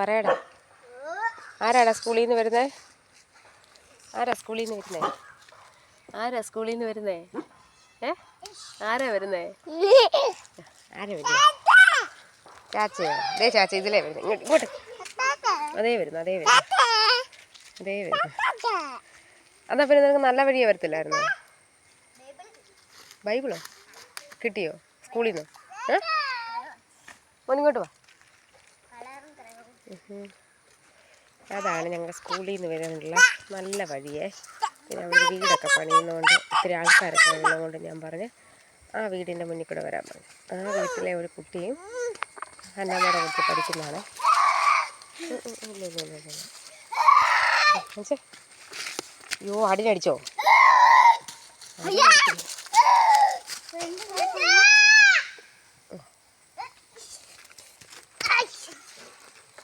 പറയടാ. ആരാടാ സ്കൂളിൽ നിന്ന് വരുന്നേ? ആരാ സ്കൂളിൽ നിന്ന് വരുന്നേ? ആരാ സ്കൂളിൽ നിന്ന് വരുന്നേ? ഏ? ആരാ വരുന്നേ? ആരാ വരുന്നേ? ചാച്ചയോ അതേ ചാച്ച ഇതിലേ വരുന്നത് ഇങ്ങോട്ട് ഇങ്ങോട്ട്. അതേ വരുന്നു അതേ വരുന്നു. അതേ വരുന്നു. അന്നാ പിന്നെ നിനക്ക് നല്ല വഴിയേ വരത്തില്ലായിരുന്നു? ബൈബിളോ? കിട്ടിയോ? സ്കൂളിൽ നിന്ന് ഏ മോനിങ്ങോട്ട് വാ. അതാണ് ഞങ്ങൾ സ്കൂളിൽ നിന്ന് വരാനുള്ള നല്ല വഴിയേ. പിന്നെ അവിടെ വീടൊക്കെ പണിയുന്നതുകൊണ്ട് ഒത്തിരി ആൾക്കാരൊക്കെ ഉള്ളതുകൊണ്ട് ഞാൻ പറഞ്ഞ് ആ വീടിന്റെ മുന്നിൽ കൂടെ വരാൻ പറഞ്ഞു. ആ വീട്ടിലെ ഒരു കുട്ടിയും അന്നമ്മയുടെ കുട്ടി പഠിക്കുന്നതാണ്. അയ്യോ അടിനടിച്ചോ. അയ്യോ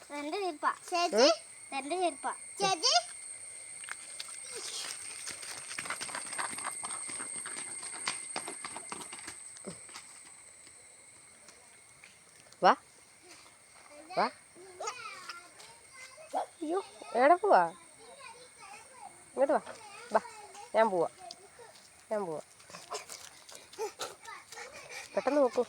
രണ്ട് ചെരുപ്പ. ചേച്ചി? രണ്ട് ചെരുപ്പ. ചേച്ചി? വാ. വാ. അയ്യോ എവിടെ പോവാ? ഇങ്ങോട്ട് വാ. വാ ഞാൻ പോവാ. ഞാൻ പോവാ. പെട്ടെന്ന് നോക്കൂ.